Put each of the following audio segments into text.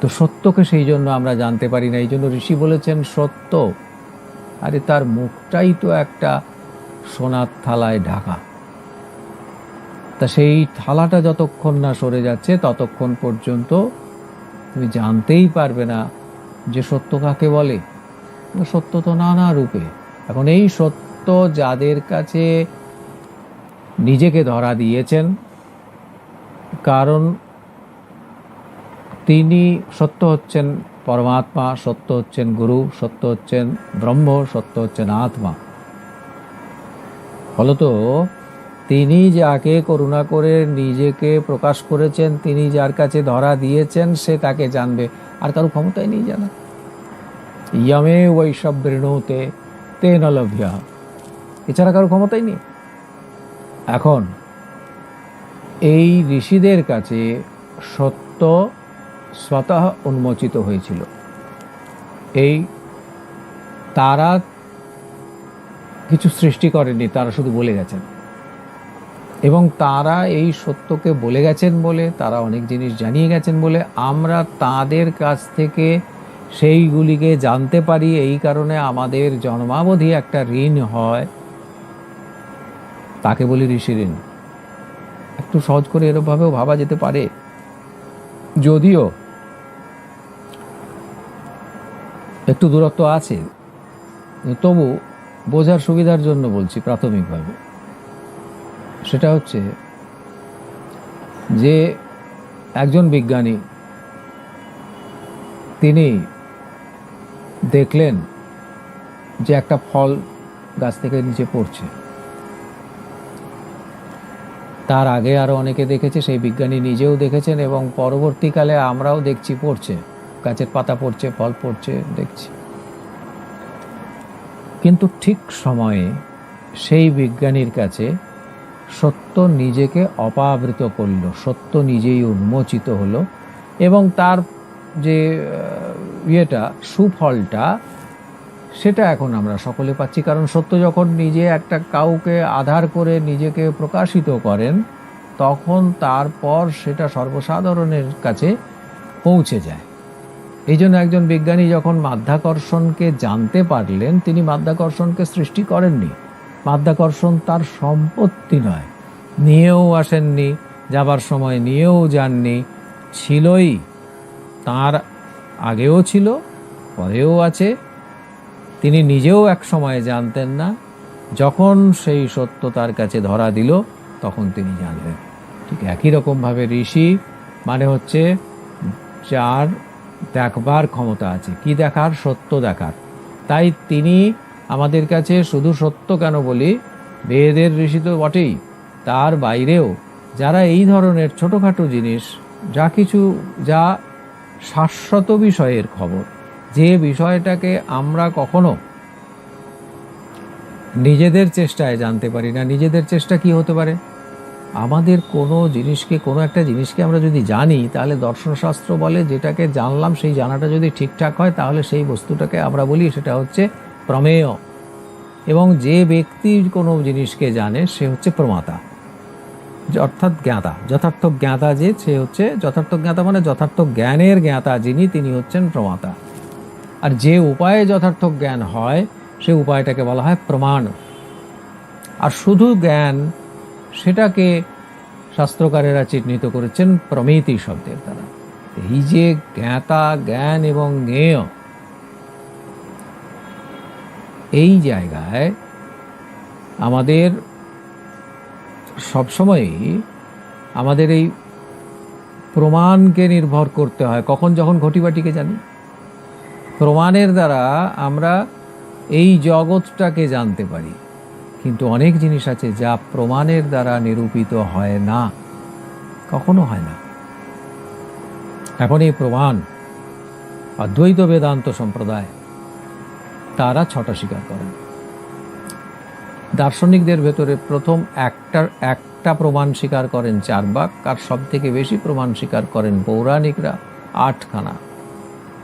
তো সত্যকে সেই জন্য আমরা জানতে পারি না। এই জন্য ঋষি বলেছেন, সত্য। আরে তার মুখটাই তো একটা সোনার থালায় ঢাকা। তা সেই থালাটা যতক্ষণ না সরে যাচ্ছে, ততক্ষণ পর্যন্ত তুমি জানতেই পারবে না যে সত্য কাকে বলে। সত্য তো নানা রূপে। এখন এই সত্য যাদের কাছে নিজেকে ধরা দিয়েছেন, কারণ তিনি সত্য হচ্ছেন পরমাত্মা, সত্য হচ্ছেন গুরু, সত্য হচ্ছেন ব্রহ্ম, সত্য হচ্ছেন আত্মা। ফলত তিনি যাকে করুণা করে নিজেকে প্রকাশ করেছেন, তিনি যার কাছে ধরা দিয়েছেন, সে তাকে জানবে। আর কারও ক্ষমতাই নেই জানা। ইয়মে বৈষবৃণুতে তে নলভ্যা এছাড়া কারও ক্ষমতাই নেই। এখন এই ঋষিদের কাছে সত্য স্বতঃ উন্মোচিত হয়েছিল। এই তারা কিছু সৃষ্টি করেনি তারা শুধু বলে গেছেন। এবং তারা এই সত্যকে বলে গেছেন বলে, তারা অনেক জিনিস জানিয়ে গেছেন বলে, আমরা তাদের কাছ থেকে সেইগুলিকে জানতে পারি। এই কারণে আমাদের জন্মাবধি একটা ঋণ হয়। তাকে বলি ঋষি ঋণ। একটু সহজ করে এরকমভাবেও ভাবা যেতে পারে। যদিও একটু দূরত্ব আছে, তবু বোঝার সুবিধার জন্য বলছি প্রাথমিকভাবে। সেটা হচ্ছে যে একজন বিজ্ঞানী, তিনি দেখলেন যে একটা ফল গাছ থেকে নিচে পড়ছে। তার আগে আরও অনেকে দেখেছে, সেই বিজ্ঞানী নিজেও দেখেছেন এবং পরবর্তীকালে আমরাও দেখছি, পড়ছে। গাছের পাতা পড়ছে, ফল পড়ছে, দেখছি। কিন্তু ঠিক সময়ে সেই বিজ্ঞানীর কাছে সত্য নিজেকে অপাবৃত করল, সত্য নিজেই উন্মোচিত হলো এবং তার যে ইয়েটা, সুফলটা সেটা এখন আমরা সকলে পাচ্ছি। কারণ সত্য যখন নিজে একটা কাউকে আধার করে নিজেকে প্রকাশিত করেন, তখন তারপর সেটা সর্বসাধারণের কাছে পৌঁছে যায়। এই জন্য একজন বিজ্ঞানী যখন মাধ্যাকর্ষণকে জানতে পারলেন, তিনি মাধ্যাকর্ষণকে সৃষ্টি করেননি। মাধ্যাকর্ষণ তার সম্পত্তি নয়। নিয়েও আসেননি, যাবার সময় নিয়েও যাননি, ছিলই। তার আগেও ছিল, পরেও আছে তিনি নিজেও এক সময় জানতেন না। যখন সেই সত্য তার কাছে ধরা দিল, তখন তিনি জানলেন। ঠিক একই রকমভাবে ঋষি মানে হচ্ছে যার দেখবার ক্ষমতা আছে, কি দেখার? সত্য দেখার। তাই তিনি আমাদের কাছে শুধু সত্য কেন বলি? বেদের ঋষি তো বটেই। তার বাইরেও যারা এই ধরনের ছোটোখাটো জিনিস, যা কিছু যা শাশ্বত বিষয়ের খবর যে বিষয়টাকে আমরা কখনো নিজেদের চেষ্টায় জানতে পারি না। নিজেদের চেষ্টা কি হতে পারে? আমাদের কোনো জিনিসকে, কোনো একটা জিনিসকে আমরা যদি জানি, তাহলে দর্শনশাস্ত্র বলে যেটাকে জানলাম, সেই জানাটা যদি ঠিকঠাক হয়, তাহলে সেই বস্তুটাকে আমরা বলি সেটা হচ্ছে প্রমেয়। এবং যে ব্যক্তি কোনো জিনিসকে জানে, সে হচ্ছে প্রমাতা। অর্থাৎ জ্ঞাতা। যথার্থ জ্ঞাতা যে, সে হচ্ছে যথার্থ জ্ঞাতা মানে যথার্থ জ্ঞানের জ্ঞাতা যিনি, তিনি হচ্ছেন প্রমাতা। আর যে উপায়ে যথার্থ জ্ঞান হয়, সে উপায়টাকে বলা হয় প্রমাণ। আর শুধু জ্ঞান, সেটাকে শাস্ত্রকারেরা চিহ্নিত করেছেন প্রমিতি শব্দের দ্বারা। এই যে জ্ঞাতা, জ্ঞান এবং জ্ঞেয়, এই জায়গায় আমাদের সবসময়ই আমাদের এই প্রমাণকে নির্ভর করতে হয়। কখন, যখন ঘটিবাটিকে জানি। প্রমাণের দ্বারা আমরা এই জগৎটাকে জানতে পারি। কিন্তু অনেক জিনিস আছে যা প্রমাণের দ্বারা নিরূপিত হয় না। কখনো হয় না। এখন এই প্রমাণ, অদ্বৈত বেদান্ত সম্প্রদায়, তারা ছটা স্বীকার করেন। দার্শনিকদের ভেতরে প্রথম একটার একটা প্রমাণ স্বীকার করেন চার বাক আর সব থেকে বেশি প্রমাণ স্বীকার করেন পৌরাণিকরা আটখানা।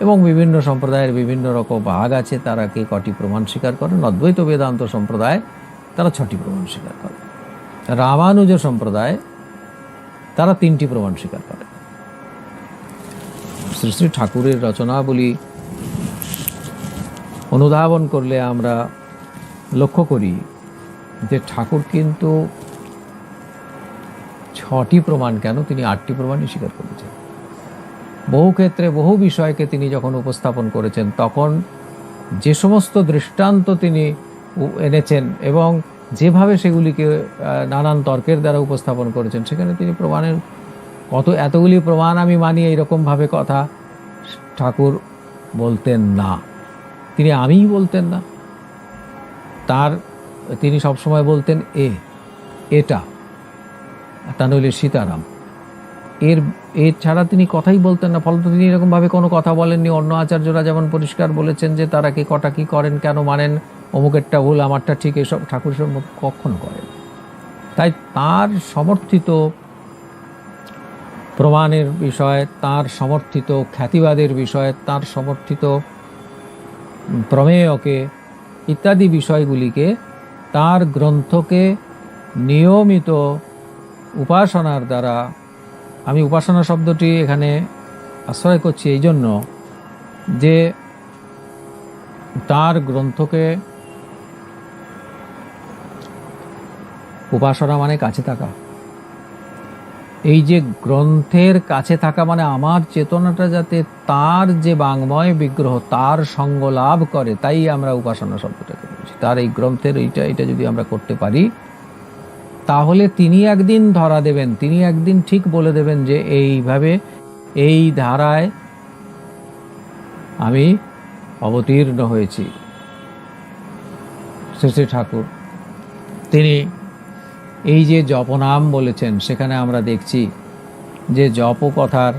এবং বিভিন্ন সম্প্রদায়ের বিভিন্ন রকম ভাগ আছে, তারা কে কটি প্রমাণ স্বীকার করেন? অদ্বৈত বেদান্ত সম্প্রদায় তারা ছটি প্রমাণ স্বীকার করে। রামানুজ সম্প্রদায় তারা তিনটি প্রমাণ স্বীকার করে। শ্রী শ্রী ঠাকুরের রচনাবলী অনুধাবন করলে আমরা লক্ষ্য করি যে ঠাকুর কিন্তু ছটি প্রমাণ, কেন তিনি আটটি প্রমাণই স্বীকার করেছেন বহু ক্ষেত্রে, বহু বিষয়কে তিনি যখন উপস্থাপন করেছেন, তখন যে সমস্ত দৃষ্টান্ত তিনি এনেছেন এবং যেভাবে সেগুলিকে নানান তর্কের দ্বারা উপস্থাপন করেছেন, সেখানে তিনি প্রমাণের কত, এতগুলি প্রমাণ আমি মানি এইরকমভাবে কথা ঠাকুর বলতেন না। তিনি আমিই বলতেন না। তার, তিনি সবসময় বলতেন, এ, এটা। তা নইলে সীতারাম। এর এর ছাড়া তিনি কথাই বলতেন না, ফলত তিনি এরকমভাবে কোনো কথা বলেননি। অন্য আচার্যরা যেমন পরিষ্কার বলেছেন যে, তারা কি কটা কি করেন, কেন মানেন? অমুকেরটা ভুল, আমারটা ঠিক, এসব ঠাকুর সব কখনো করেন। তাই তার সমর্থিত প্রমাণের বিষয়ে, তার সমর্থিত খ্যাতিবাদের বিষয়ে, তার সমর্থিত প্রমেয়কে ইত্যাদি বিষয়গুলিকে তার গ্রন্থকে নিয়মিত উপাসনার দ্বারা আমি উপাসনা শব্দটি এখানে আশ্রয় করছি এই জন্য যে তার গ্রন্থকে উপাসনা মানে কাছে থাকা। এই যে গ্রন্থের কাছে থাকা মানে আমার চেতনাটা যাতে তার যে বাংময় বিগ্রহ, তার সঙ্গ লাভ করে, তাই আমরা উপাসনা শব্দটাকে বলছি। তার এই গ্রন্থের এইটা এটা যদি আমরা করতে পারি তাহলে তিনি একদিন ধরা দেবেন, তিনি একদিন ঠিক বলে দেবেন যে এইভাবে এই ধারায় আমি অবতীর্ণ হয়েছি। শ্রী ঠাকুর, তিনি এই যে জপনাম বলেছেন, সেখানে আমরা দেখছি যে জপ কথার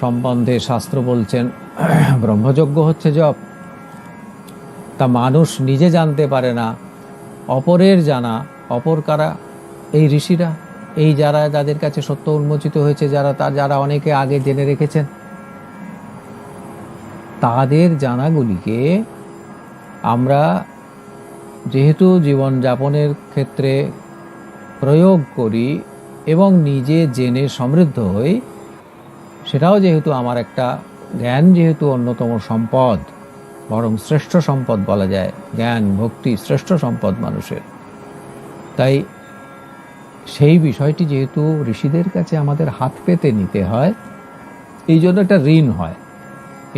সম্বন্ধে শাস্ত্র বলছেন, ব্রহ্মযজ্ঞ হচ্ছে জপ, তা মানুষ নিজে জানতে পারে না, অপরের জানা, অপর কারা এই ঋষিরা, এই যারা যাদের কাছে সত্য উন্মোচিত হয়েছে, যারা তার, যারা অনেকে আগে জেনে রেখেছেন, তাদের জানাগুলিকে আমরা যেহেতু জীবনযাপনের ক্ষেত্রে প্রয়োগ করি এবং নিজে জেনে সমৃদ্ধ হই, সেটাও যেহেতু আমার একটা জ্ঞান, যেহেতু অন্যতম সম্পদ, বরং শ্রেষ্ঠ সম্পদ বলা যায়, জ্ঞান, ভক্তি শ্রেষ্ঠ সম্পদ মানুষের। তাই সেই বিষয়টি যেহেতু ঋষিদের কাছে আমাদের হাত পেতে নিতে হয়, এই জন্য একটা ঋণ হয়।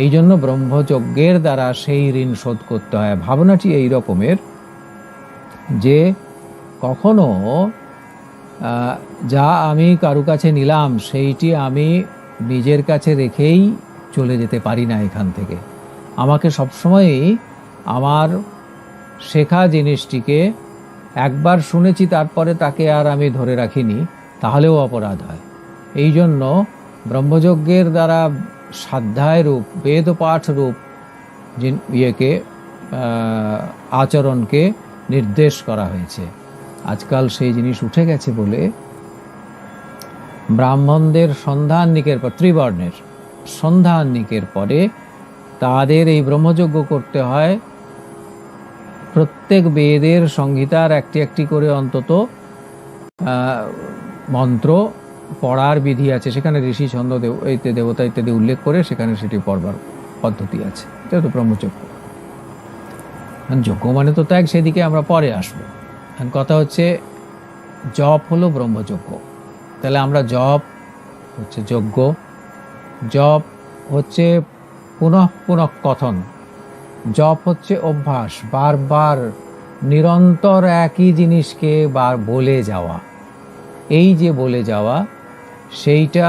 এই জন্য ব্রহ্মযজ্ঞের দ্বারা সেই ঋণ শোধ করতে হয়। ভাবনাটি এই রকমের যে কখনো যা আমি কারু কাছে নিলাম, সেইটি আমি নিজের কাছে রেখেই চলে যেতে পারি না এখান থেকে। আমাকে সবসময়ই আমার শেখা জিনিসটিকে একবার শুনেছি তারপরে তাকে আর আমি ধরে রাখিনি, তাহলেও অপরাধ হয়। এই জন্য ব্রহ্মযজ্ঞের দ্বারা সাধ্যায় রূপ বেদ পাঠ রূপ ইয়েকে আচরণকে নির্দেশ করা হয়েছে। আজকাল সেই জিনিস উঠে গেছে বলে ব্রাহ্মণদের সন্ধাননিকের পর, ত্রিবর্ণের সন্ধাননিকের পরে তাদের এই ব্রহ্মযজ্ঞ করতে হয় প্রত্যেক বেদের সংহিতার একটি একটি করে অন্তত মন্ত্র পড়ার বিধি আছে। সেখানে ঋষি ছন্দ ইত্যাদি দেবতা ইত্যাদি উল্লেখ করে সেখানে সেটি পড়বার পদ্ধতি আছে। এটা তো ব্রহ্মযজ্ঞ এখন যজ্ঞ মানে তো ত্যাগ, সেদিকে আমরা পরে আসব। কথা হচ্ছে, জপ হলো ব্রহ্মযজ্ঞ তাহলে আমরা জপ হচ্ছে যজ্ঞ, জপ হচ্ছে পুনঃ পুনঃ কথন জপ হচ্ছে অভ্যাস, বারবার নিরন্তর একই জিনিসকে বার বলে যাওয়া। এই যে বলে যাওয়া, সেইটা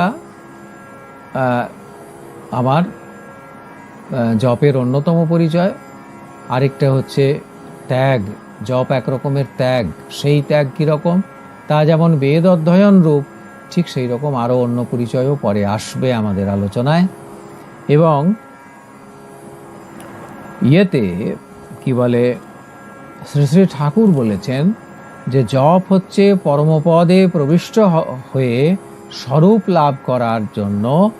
আমার জপের অন্যতম পরিচয়। আরেকটা হচ্ছে ত্যাগ, জপ এক রকমের ত্যাগ, সেই ত্যাগ কীরকম তা যেমন বেদ অধ্যয়ন রূপ, ঠিক সেই রকম আরও অন্য পরিচয়ও পরে আসবে আমাদের আলোচনায়। এবং ইয়েতে কি বলে, শ্রী শ্রী ঠাকুর বলেছেন যে জপ হচ্ছে পরমপদে প্রবিষ্ট হয়ে স্বরূপ লাভ করার জন্য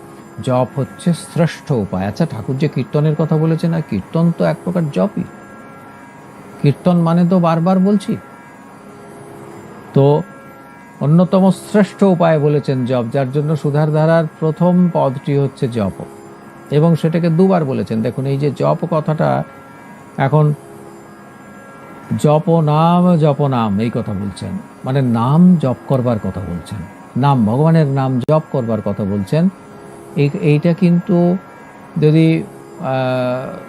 জপ হচ্ছে শ্রেষ্ঠ উপায়। আচ্ছা ঠাকুর যে কীর্তনের কথা বলেছেন, আর কীর্তন তো এক প্রকার জপই। কীর্তন মানে তো বারবার বলছি। তো অন্যতম শ্রেষ্ঠ উপায় বলেছেন জপ, যার জন্য সুধার ধারার প্রথম পদটি হচ্ছে জপ। এবং সেটাকে দুবার বলেছেন। দেখুন, এই যে জপ কথাটা, এখন জপ নাম জপ নাম এই কথা বলছেন। মানে নাম জপ করবার কথা বলছেন। নাম, ভগবানের নাম জপ করবার কথা বলছেন। এই- এইটা কিন্তু যদি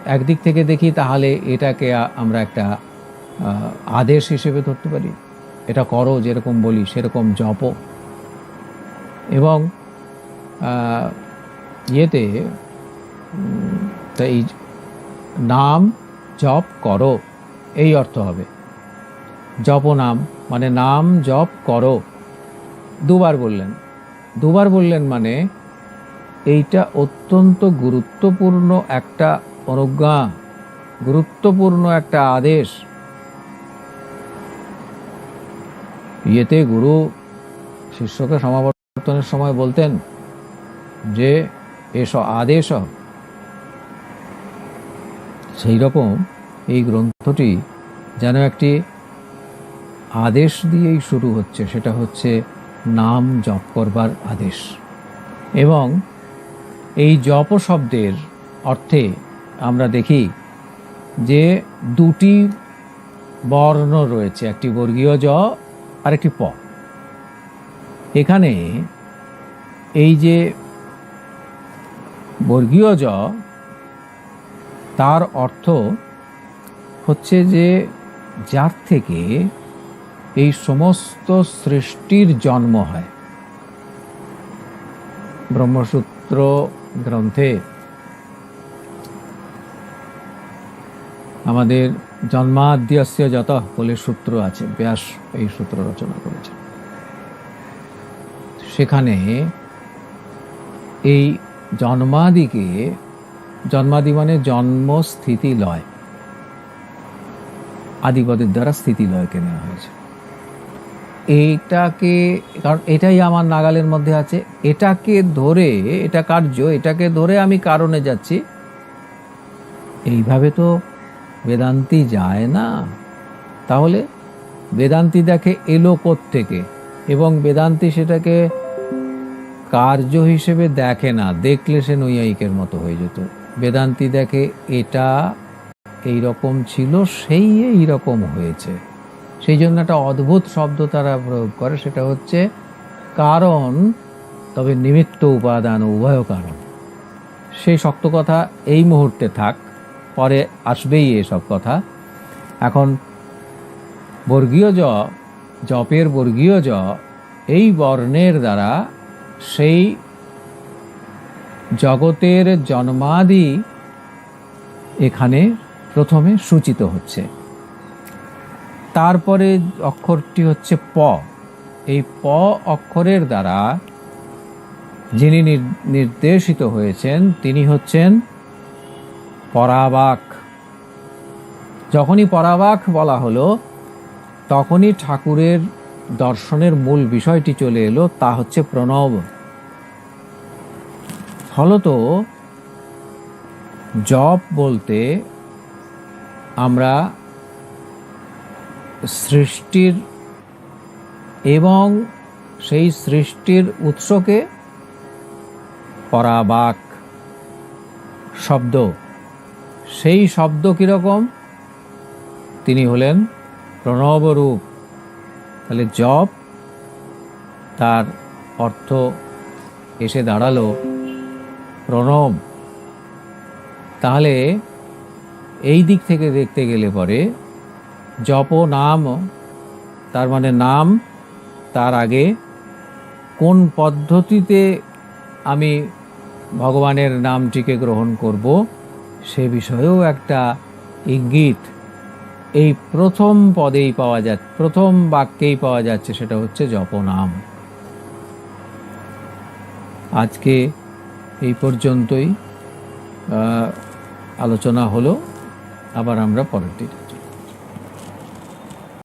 একদিক থেকে দেখি, তাহলে এটাকে আমরা একটা আদেশ হিসেবে ধরতে পারি। এটা করো, যেরকম বলি, সেরকম জপ। এবং ইয়েতে উম, তা এই নাম জপ করো এই অর্থ হবে। জপ নাম মানে নাম জপ করো। দুবার বললেন। দুবার বললেন মানে এইটা অত্যন্ত গুরুত্বপূর্ণ একটা অনুজ্ঞা গুরুত্বপূর্ণ একটা আদেশ। ইয়েতে গুরু শিষ্যকে সমাবর্তনের সময় বলতেন যে এস আদেশ সেই রকম এই গ্রন্থটি যেন একটি আদেশ দিয়েই শুরু হচ্ছে, সেটা হচ্ছে নাম জপ করবার আদেশ। এবং এই জপ শব্দের অর্থে আমরা দেখি যে দুটি বর্ণ রয়েছে, একটি বর্গীয় জ আর একটি প। এখানে এই যে বর্গীয় জ তার অর্থ হচ্ছে যে যার থেকে এই সমস্ত সৃষ্টির জন্ম হয়। ব্রহ্মসূত্র গ্রন্থে আমাদের জন্মাদ্যস্য যত বলে সূত্র আছে, ব্যাস এই সূত্র রচনা করেছে। সেখানে এই জন্মাদিকে জন্মাদি মানে জন্ম স্থিতি লয়। আদিপদের দ্বারা স্থিতি লয়কে নেওয়া হয়েছে। এইটাকে, কারণ এটাই আমার নাগালের মধ্যে আছে। এটাকে ধরে, এটা কার্য, এটাকে ধরে আমি কারণে যাচ্ছি। এইভাবে তো বেদান্তি যায় না। তাহলে বেদান্তি দেখে এলো থেকে এবং বেদান্তি সেটাকে কার্য হিসেবে দেখে না, দেখলে সে নৈয়ায়িকের মতো হয়ে যেত। বেদান্তি দেখে এটা এই রকম ছিল, সেই এই রকম হয়েছে। সেই জন্য একটা অদ্ভুত শব্দ তারা প্রয়োগ করে, সেটা হচ্ছে কারণ, তবে নিমিত্ত উপাদান, উভয় কারণ। সেই শক্ত কথা এই মুহূর্তে থাক, পরে আসবেই এসব কথা। এখন বর্গীয় জ, জপের বর্গীয় জ, এই বর্ণের দ্বারা সেই জগতের জন্মাদি এখানে প্রথমে সূচিত হচ্ছে। তারপরে অক্ষরটি হচ্ছে প। এই প অক্ষরের দ্বারা যিনি নির- নির্দেশিত হয়েছেন, তিনি হচ্ছেন পরাবাক। যখনই পরাবাক বলা হলো, তখনই ঠাকুরের দর্শনের মূল বিষয়টি চলে এলো, তা হচ্ছে প্রণব। ফলত জপ বলতে আমরা সৃষ্টির এবং সেই সৃষ্টির উৎসকে পরাবাক শব্দ। সেই শব্দ কীরকম? তিনি হলেন প্রণবরূপ। তাহলে জপ তার অর্থ এসে দাঁড়াল। প্রণব। তাহলে এই দিক থেকে দেখতে গেলে পরে জপ নাম, তার মানে নাম, তার আগে কোন পদ্ধতিতে আমি ভগবানের নামটিকে গ্রহণ করব সে বিষয়েও একটা ইঙ্গিত। এই প্রথম পদেই পাওয়া যাচ্ছে প্রথম বাক্যেই পাওয়া যাচ্ছে সেটা হচ্ছে জপনাম আজকে এই পর্যন্তই আলোচনা হলো আবার আমরা পরের দিন।